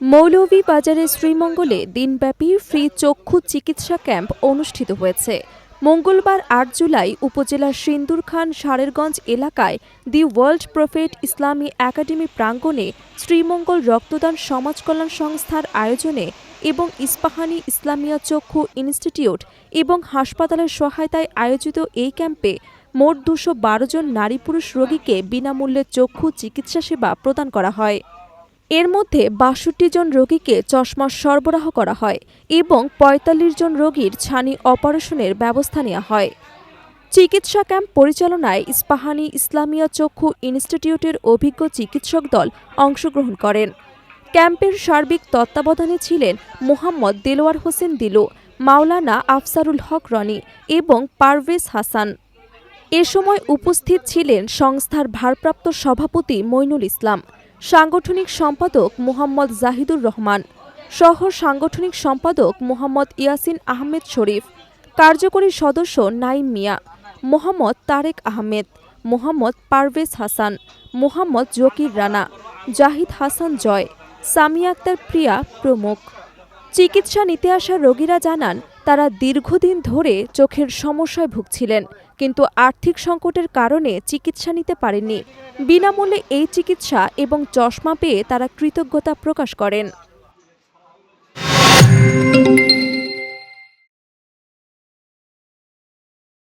মৌলভীবাজারের শ্রীমঙ্গলে দিনব্যাপী ফ্রি চক্ষু চিকিৎসা ক্যাম্প অনুষ্ঠিত হয়েছে। মঙ্গলবার আট জুলাই উপজেলার সিন্দুর খান সারেরগঞ্জ এলাকায় দি ওয়ার্ল্ড প্রফেট ইসলামী একাডেমি প্রাঙ্গণে শ্রীমঙ্গল রক্তদান সমাজ কল্যাণ সংস্থার আয়োজনে এবং ইস্পাহানি ইসলামিয়া চক্ষু ইনস্টিটিউট এবং হাসপাতালের সহায়তায় আয়োজিত এই ক্যাম্পে মোট দুশো জন নারী পুরুষ রোগীকে বিনামূল্যে চক্ষু চিকিৎসা সেবা প্রদান করা হয়। এর মধ্যে বাষট্টি জন রোগীকে চশমা সরবরাহ করা হয় এবং ৪৫ জন রোগীর ছানি অপারেশনের ব্যবস্থা নেওয়া হয়। চিকিৎসা ক্যাম্প পরিচালনায় ইস্পাহানি ইসলামিয়া চক্ষু ইনস্টিটিউটের অভিজ্ঞ চিকিৎসক দল অংশগ্রহণ করেন। ক্যাম্পের সার্বিক তত্ত্বাবধানে ছিলেন মোহাম্মদ দেলোয়ার হোসেন দিলু, মাওলানা আফসারুল হক রনি এবং পারভেজ হাসান। এ সময় উপস্থিত ছিলেন সংস্থার ভারপ্রাপ্ত সভাপতি মইনুল ইসলাম। সাংগঠনিক সম্পাদক মোহাম্মদ জাহিদুর রহমান সহ সাংগঠনিক সম্পাদক মোহাম্মদ ইয়াসিন আহমেদ শরীফ, কার্যকরী সদস্য নাইম মিয়া, মোহাম্মদ তারেক আহমেদ, মোহাম্মদ পারভেজ হাসান, মোহাম্মদ জকির রানা, জাহিদ হাসান জয়, সামিয়া আক্তার প্রিয়া প্রমুখ। চিকিৎসা নিতে আসা রোগীরা জানান তারা দীর্ঘদিন ধরে চোখের সমস্যায় ভুগছিলেন, কিন্তু আর্থিক সংকটের কারণে চিকিৎসা নিতে পারেননি। বিনামূল্যে এই চিকিৎসা এবং চশমা পেয়ে তারা কৃতজ্ঞতা প্রকাশ করেন।